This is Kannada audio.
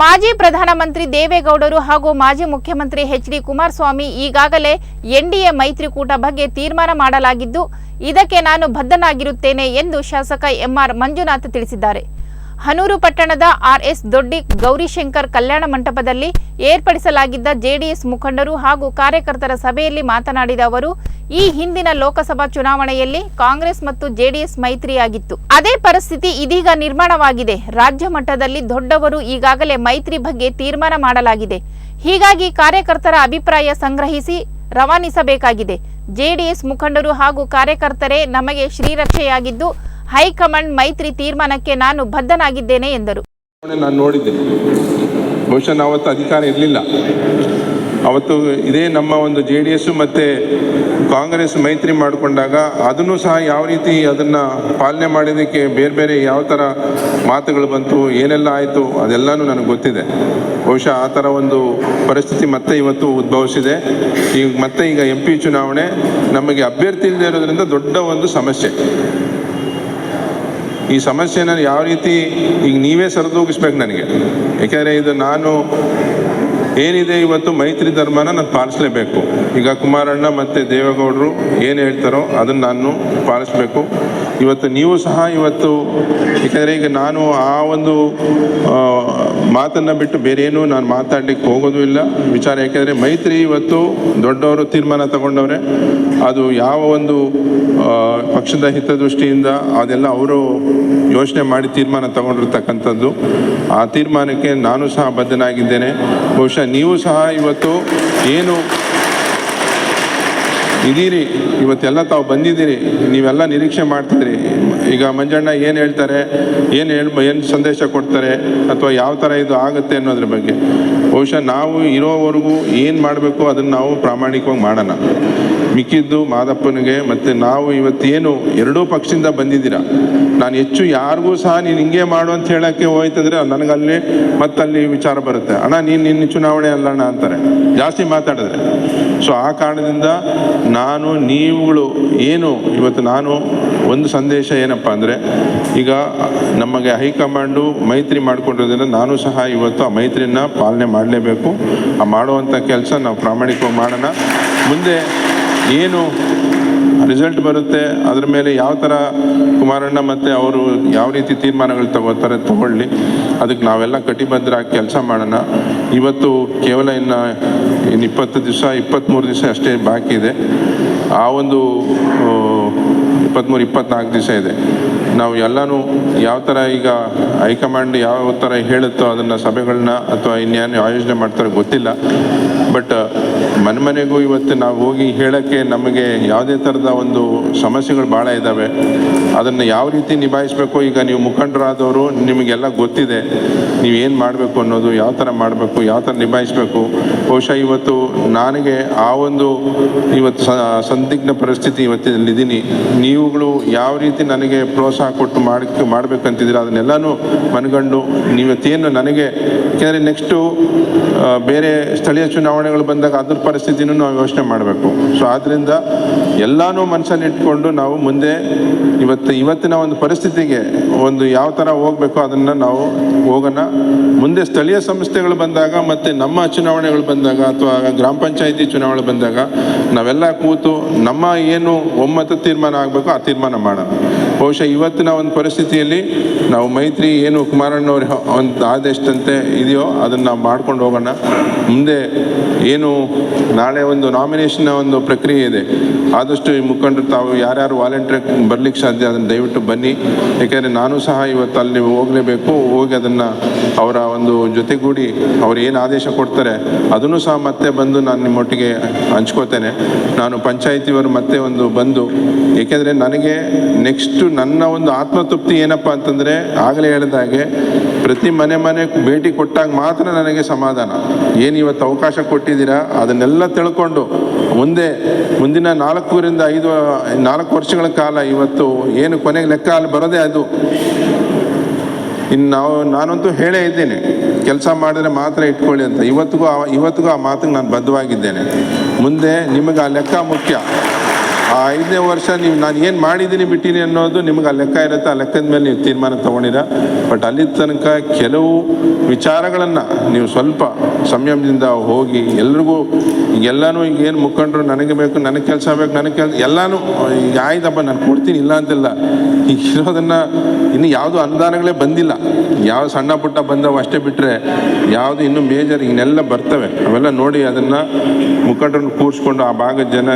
ಮಾಜಿ ಪ್ರಧಾನಮಂತ್ರಿ ದೇವೇಗೌಡರು ಹಾಗೂ ಮಾಜಿ ಮುಖ್ಯಮಂತ್ರಿ ಎಚ್ ಡಿ ಕುಮಾರಸ್ವಾಮಿ ಈಗಾಗಲೇ ಎನ್ಡಿಎ ಮೈತ್ರಿಕೂಟ ಬಗ್ಗೆ ತೀರ್ಮಾನ ಮಾಡಲಾಗಿದ್ದು, ಇದಕ್ಕೆ ನಾನು ಬದ್ಧನಾಗಿರುತ್ತೇನೆ ಎಂದು ಶಾಸಕ ಎಂಆರ್ ಮಂಜುನಾಥ್ ತಿಳಿಸಿದ್ದಾರೆ. ಹನೂರು ಪಟ್ಟಣದ ಆರ್ಎಸ್ ದೊಡ್ಡಿ ಗೌರಿಶಂಕರ್ ಕಲ್ಯಾಣ ಮಂಟಪದಲ್ಲಿ ಏರ್ಪಡಿಸಲಾಗಿದ್ದ ಜೆಡಿಎಸ್ ಮುಖಂಡರು ಹಾಗೂ ಕಾರ್ಯಕರ್ತರ ಸಭೆಯಲ್ಲಿ ಮಾತನಾಡಿದ ಅವರು, ಈ ಹಿಂದಿನ ಲೋಕಸಭಾ ಚುನಾವಣೆಯಲ್ಲಿ ಕಾಂಗ್ರೆಸ್ ಮತ್ತು ಜೆಡಿಎಸ್ ಮೈತ್ರಿಯಾಗಿತ್ತು. ಅದೇ ಪರಿಸ್ಥಿತಿ ಇದೀಗ ನಿರ್ಮಾಣವಾಗಿದೆ. ರಾಜ್ಯ ಮಟ್ಟದಲ್ಲಿ ದೊಡ್ಡವರು ಈಗಾಗಲೇ ಮೈತ್ರಿ ಬಗ್ಗೆ ತೀರ್ಮಾನ ಮಾಡಲಾಗಿದೆ. ಹೀಗಾಗಿ ಕಾರ್ಯಕರ್ತರ ಅಭಿಪ್ರಾಯ ಸಂಗ್ರಹಿಸಿ ರವಾನಿಸಬೇಕಾಗಿದೆ. ಜೆಡಿಎಸ್ ಮುಖಂಡರು ಹಾಗೂ ಕಾರ್ಯಕರ್ತರೇ ನಮಗೆ ಶ್ರೀರಕ್ಷೆಯಾಗಿದ್ದು ಹೈಕಮಾಂಡ್ ಮೈತ್ರಿ ತೀರ್ಮಾನಕ್ಕೆ ನಾನು ಬದ್ಧನಾಗಿದ್ದೇನೆ ಎಂದರು. ನಾನು ನೋಡಿದ್ದೆ ಬಹುಶಃ ನಾವು ಅವತ್ತು ಅಧಿಕಾರ ಇರಲಿಲ್ಲ. ಅವತ್ತು ಇದೇ ನಮ್ಮ ಒಂದು ಜೆ ಡಿ ಎಸ್ ಮತ್ತು ಕಾಂಗ್ರೆಸ್ ಮೈತ್ರಿ ಮಾಡಿಕೊಂಡಾಗ ಅದನ್ನು ಸಹ ಯಾವ ರೀತಿ ಅದನ್ನು ಪಾಲನೆ ಮಾಡಿದ್ದಕ್ಕೆ ಬೇರೆ ಬೇರೆ ಯಾವ ಥರ ಮಾತುಗಳು ಬಂತು, ಏನೆಲ್ಲ ಆಯಿತು, ಅದೆಲ್ಲನೂ ನನಗೆ ಗೊತ್ತಿದೆ. ಬಹುಶಃ ಆ ಥರ ಒಂದು ಪರಿಸ್ಥಿತಿ ಮತ್ತೆ ಇವತ್ತು ಉದ್ಭವಿಸಿದೆ. ಈಗ ಮತ್ತೆ ಈಗ ಎಂ ಪಿ ಚುನಾವಣೆ ನಮಗೆ ಅಭ್ಯರ್ಥಿ ಇಲ್ಲದೆ ಇರೋದ್ರಿಂದ ದೊಡ್ಡ ಒಂದು ಸಮಸ್ಯೆ. ಈ ಸಮಸ್ಯೆನ ಯಾವ ರೀತಿ ಈಗ ನೀವೇ ಸರಿದೂಗಿಸ್ಬೇಕು ನನಗೆ. ಏಕೆಂದರೆ ಇದು ನಾನು ಏನಿದೆ ಇವತ್ತು ಮೈತ್ರಿ ಧರ್ಮನ ನಾನು ಪಾಲಿಸಲೇಬೇಕು. ಈಗ ಕುಮಾರಣ್ಣ ಮತ್ತು ದೇವೇಗೌಡರು ಏನು ಹೇಳ್ತಾರೋ ಅದನ್ನು ನಾನು ಪಾಲಿಸಬೇಕು. ಇವತ್ತು ನೀವು ಸಹ ಇವತ್ತು ಯಾಕಂದರೆ ಈಗ ನಾನು ಆ ಒಂದು ಮಾತನ್ನು ಬಿಟ್ಟು ಬೇರೆ ನಾನು ಮಾತಾಡಲಿಕ್ಕೆ ಹೋಗೋದು ಇಲ್ಲ. ವಿಚಾರ ಯಾಕೆಂದರೆ ಮೈತ್ರಿ ಇವತ್ತು ದೊಡ್ಡವರು ತೀರ್ಮಾನ ತಗೊಂಡವ್ರೆ. ಅದು ಯಾವ ಒಂದು ಪಕ್ಷದ ಹಿತದೃಷ್ಟಿಯಿಂದ ಅದೆಲ್ಲ ಅವರು ಯೋಚನೆ ಮಾಡಿ ತೀರ್ಮಾನ ತಗೊಂಡಿರ್ತಕ್ಕಂಥದ್ದು. ಆ ತೀರ್ಮಾನಕ್ಕೆ ನಾನು ಸಹ ಬದ್ಧನಾಗಿದ್ದೇನೆ. ಬಹುಶಃ ನೀವು ಸಹ ಇವತ್ತು ಏನು ಇದೀರಿ ಇವತ್ತೆಲ್ಲ ತಾವು ಬಂದಿದ್ದೀರಿ, ನೀವೆಲ್ಲ ನಿರೀಕ್ಷೆ ಮಾಡ್ತಿದ್ರಿ ಈಗ ಮಂಜಣ್ಣ ಏನು ಹೇಳ್ತಾರೆ, ಏನು ಹೇಳ್, ಏನು ಸಂದೇಶ ಕೊಡ್ತಾರೆ, ಅಥವಾ ಯಾವ ಥರ ಇದು ಆಗುತ್ತೆ ಅನ್ನೋದ್ರ ಬಗ್ಗೆ. ಬಹುಶಃ ನಾವು ಇರೋವರೆಗೂ ಏನು ಮಾಡಬೇಕು ಅದನ್ನು ನಾವು ಪ್ರಾಮಾಣಿಕವಾಗಿ ಮಾಡೋಣ. ಮಿಕ್ಕಿದ್ದು ಮಾದಪ್ಪನಿಗೆ ಮತ್ತು ನಾವು ಇವತ್ತೇನು ಎರಡೂ ಪಕ್ಷದಿಂದ ಬಂದಿದ್ದೀರಾ? ನಾನು ಹೆಚ್ಚು ಯಾರಿಗೂ ಸಹ ನೀನು ಹಿಂಗೆ ಮಾಡು ಅಂತ ಹೇಳೋಕ್ಕೆ ಹೋಯ್ತಂದ್ರೆ ನನಗಲ್ಲಿ ಮತ್ತಲ್ಲಿ ವಿಚಾರ ಬರುತ್ತೆ. ಅಣ್ಣ, ನೀನು ನಿನ್ನ ಚುನಾವಣೆ ಅಲ್ಲಣ್ಣ ಅಂತಾರೆ. ಜಾಸ್ತಿ ಮಾತಾಡಿದ್ರೆ. ಸೊ ಆ ಕಾರಣದಿಂದ ನಾನು, ನೀವುಗಳು ಏನು ಇವತ್ತು ನಾನು ಒಂದು ಸಂದೇಶ ಏನಪ್ಪ ಅಂದರೆ, ಈಗ ನಮಗೆ ಹೈಕಮಾಂಡು ಮೈತ್ರಿ ಮಾಡಿಕೊಂಡಿರೋದ್ರಿಂದ ನಾನು ಸಹ ಇವತ್ತು ಆ ಮೈತ್ರಿನ ಪಾಲನೆ ಮಾಡಲೇಬೇಕು. ಆ ಮಾಡುವಂಥ ಕೆಲಸ ನಾವು ಪ್ರಾಮಾಣಿಕವಾಗಿ ಮಾಡೋಣ. ಮುಂದೆ ಏನು ರಿಸಲ್ಟ್ ಬರುತ್ತೆ, ಅದ್ರ ಮೇಲೆ ಯಾವ ಥರ ಕುಮಾರಣ್ಣ ಮತ್ತು ಅವರು ಯಾವ ರೀತಿ ತೀರ್ಮಾನಗಳು ತಗೋತಾರೆ ತಗೊಳ್ಳಿ. ಅದಕ್ಕೆ ನಾವೆಲ್ಲ ಕಟಿಬದ್ಧರಾಗಿ ಕೆಲಸ ಮಾಡೋಣ. ಇವತ್ತು ಕೇವಲ ಇನ್ನು ಇನ್ನು ಇಪ್ಪತ್ತು ದಿವಸ ಇಪ್ಪತ್ತ್ಮೂರು ದಿವಸ ಅಷ್ಟೇ ಬಾಕಿ ಇದೆ. ಆ ಒಂದು ಇಪ್ಪತ್ತ್ಮೂರು ಇಪ್ಪತ್ನಾಲ್ಕು ದಿವಸ ಇದೆ. ನಾವು ಎಲ್ಲನೂ ಯಾವ ಥರ ಈಗ ಹೈಕಮಾಂಡ್ ಯಾವ ಥರ ಹೇಳುತ್ತೋ ಅದನ್ನು ಸಭೆಗಳನ್ನ ಅಥವಾ ಇನ್ಯಾನು ಆಯೋಜನೆ ಮಾಡ್ತಾರೋ ಗೊತ್ತಿಲ್ಲ. ಬಟ್ ಮನೆ ಮನೆಗೂ ಇವತ್ತು ನಾವು ಹೋಗಿ ಹೇಳೋಕ್ಕೆ ನಮಗೆ ಯಾವುದೇ ಥರದ ಒಂದು ಸಮಸ್ಯೆಗಳು ಭಾಳ ಇದ್ದಾವೆ. ಅದನ್ನು ಯಾವ ರೀತಿ ನಿಭಾಯಿಸಬೇಕು? ಈಗ ನೀವು ಮುಖಂಡರಾದವರು, ನಿಮಗೆಲ್ಲ ಗೊತ್ತಿದೆ. ನೀವು ಏನು ಮಾಡಬೇಕು ಅನ್ನೋದು, ಯಾವ ಥರ ಮಾಡಬೇಕು, ಯಾವ ಥರ ನಿಭಾಯಿಸಬೇಕು? ಬಹುಶಃ ಇವತ್ತು ನನಗೆ ಆ ಒಂದು ಇವತ್ತು ಸಂದಿಗ್ಧ ಪರಿಸ್ಥಿತಿ ಇವತ್ತಿನಲ್ಲಿದ್ದೀನಿ ನೀವುಗಳು ಯಾವ ರೀತಿ ನನಗೆ ಪ್ರೋತ್ಸಾಹ ಕೊಟ್ಟು ಮಾಡಿ ಮಾಡಬೇಕಂತಿದ್ದೀರ ಅದನ್ನೆಲ್ಲನೂ ಮನಗಂಡು ನೀವತ್ತೇನು ನನಗೆ, ಯಾಕೆಂದರೆ ನೆಕ್ಸ್ಟು ಬೇರೆ ಸ್ಥಳೀಯ ಚುನಾವಣೆಗಳು ಬಂದಾಗ ಅದ್ರ ಪರಿಸ್ಥಿತಿನೂ ನಾವು ಯೋಚನೆ ಮಾಡಬೇಕು. ಸೊ ಆದ್ದರಿಂದ ಎಲ್ಲನೂ ಮನಸ್ಸಲ್ಲಿ ಇಟ್ಕೊಂಡು ನಾವು ಮುಂದೆ ಇವತ್ತು, ಇವತ್ತಿನ ಒಂದು ಪರಿಸ್ಥಿತಿಗೆ ಒಂದು ಯಾವ ಥರ ಹೋಗಬೇಕು ಅದನ್ನು ನಾವು ಹೋಗೋಣ. ಮುಂದೆ ಸ್ಥಳೀಯ ಸಂಸ್ಥೆಗಳು ಬಂದಾಗ ಮತ್ತು ನಮ್ಮ ಚುನಾವಣೆಗಳು ಬಂದಾಗ ಅಥವಾ ಗ್ರಾಮ ಪಂಚಾಯಿತಿ ಚುನಾವಣೆ ಬಂದಾಗ ನಾವೆಲ್ಲ ಕೂತು ನಮ್ಮ ಏನು ಒಮ್ಮತ ತೀರ್ಮಾನ ಆಗಬೇಕು ಆ ತೀರ್ಮಾನ ಮಾಡೋಣ. ಬಹುಶಃ ಇವತ್ತಿನ ಒಂದು ಪರಿಸ್ಥಿತಿಯಲ್ಲಿ ನಾವು ಮೈತ್ರಿ ಏನು ಕುಮಾರಣ್ಣವ್ರ ಒಂದು ಆದೇಶದಂತೆ ಇದೆಯೋ ಅದನ್ನು ನಾವು ಮಾಡ್ಕೊಂಡು ಹೋಗೋಣ. ಮುಂದೆ ಏನು ನಾಳೆ ಒಂದು ನಾಮಿನೇಷನ್ನ ಒಂದು ಪ್ರಕ್ರಿಯೆ ಇದೆ. ಆದಷ್ಟು ಈ ಮುಖಂಡರು ತಾವು ಯಾರ್ಯಾರು ವಾಲಂಟಿಯರ್ ಬರಲಿಕ್ಕೆ ಸಾಧ್ಯ ಅದನ್ನು ದಯವಿಟ್ಟು ಬನ್ನಿ. ಏಕೆಂದರೆ ನಾನು ಸಹ ಇವತ್ತು ಅಲ್ಲಿ ಹೋಗಲೇಬೇಕು, ಹೋಗಿ ಅದನ್ನು ಅವರ ಒಂದು ಜೊತೆಗೂಡಿ ಅವ್ರು ಏನು ಆದೇಶ ಕೊಡ್ತಾರೆ ಅದನ್ನು ಸಹ ಮತ್ತೆ ಬಂದು ನಾನು ನಿಮ್ಮೊಟ್ಟಿಗೆ ಹಂಚ್ಕೋತೇನೆ. ನಾನು ಪಂಚಾಯತಿಯವರು ಮತ್ತೆ ಒಂದು ಬಂದು, ಏಕೆಂದರೆ ನನಗೆ ನೆಕ್ಸ್ಟ್ ನನ್ನ ಒಂದು ಆತ್ಮತೃಪ್ತಿ ಏನಪ್ಪ ಅಂತಂದರೆ ಆಗಲೇ ಹೇಳಿದ ಹಾಗೆ ಪ್ರತಿ ಮನೆ ಮನೆ ಭೇಟಿ ಕೊಟ್ಟಾಗ ಮಾತ್ರ ನನಗೆ ಸಮಾಧಾನ. ಏನು ಇವತ್ತು ಅವಕಾಶ ಕೊಟ್ಟಿದ್ದೀರಾ? ಅದನ್ನೆಲ್ಲ ತಿಳ್ಕೊಂಡು ಮುಂದೆ ಮುಂದಿನ ನಾಲ್ಕೂರಿಂದ ಐದು, ನಾಲ್ಕು ವರ್ಷಗಳ ಕಾಲ ಇವತ್ತು ಏನು ಕೊನೆಗೆ ಲೆಕ್ಕ ಅಲ್ಲಿ ಬರೋದೇ ಅದು. ಇನ್ನು ನಾವು, ನಾನಂತೂ ಹೇಳೇ ಇದ್ದೇನೆ, ಕೆಲಸ ಮಾಡಿದ್ರೆ ಮಾತ್ರ ಇಟ್ಕೊಳ್ಳಿ ಅಂತ. ಇವತ್ತಿಗೂ ಇವತ್ತಿಗೂ ಆ ಮಾತಿಗೆ ನಾನು ಬದ್ಧವಾಗಿದ್ದೇನೆ. ಮುಂದೆ ನಿಮಗೆ ಆ ಲೆಕ್ಕ ಮುಖ್ಯ. ಆ ಐದನೇ ವರ್ಷ ನೀವು, ನಾನು ಏನು ಮಾಡಿದ್ದೀನಿ ಬಿಟ್ಟಿನಿ ಅನ್ನೋದು ನಿಮ್ಗೆ ಆ ಲೆಕ್ಕ ಇರುತ್ತೆ, ಆ ಲೆಕ್ಕದ ಮೇಲೆ ನೀವು ತೀರ್ಮಾನ ತೊಗೊಂಡಿರ. ಬಟ್ ಅಲ್ಲಿ ತನಕ ಕೆಲವು ವಿಚಾರಗಳನ್ನು ನೀವು ಸ್ವಲ್ಪ ಸಂಯಮದಿಂದ ಹೋಗಿ ಎಲ್ರಿಗೂ ಎಲ್ಲನೂ ಈಗ ಏನು ಮುಖಂಡರು ನನಗೆ ಬೇಕು, ನನಗೆ ಕೆಲಸ ಬೇಕು, ನನಗೆ ಕೆಲಸ, ಎಲ್ಲನೂ ಈಗ ಆಯ್ತಪ್ಪ ನಾನು ಕೊಡ್ತೀನಿ ಇಲ್ಲ ಅಂತಿಲ್ಲ. ಈಗ ಇರೋದನ್ನು ಇನ್ನು ಯಾವುದು ಅನುದಾನಗಳೇ ಬಂದಿಲ್ಲ. ಯಾವ ಸಣ್ಣ ಪುಟ್ಟ ಬಂದವು ಅಷ್ಟೇ ಬಿಟ್ಟರೆ ಯಾವುದು ಇನ್ನೂ ಮೇಜರ್ ಇನ್ನೆಲ್ಲ ಬರ್ತವೆ. ಅವೆಲ್ಲ ನೋಡಿ ಅದನ್ನು ಮುಖಂಡರನ್ನು ಕೂರಿಸ್ಕೊಂಡು ಆ ಭಾಗದ ಜನ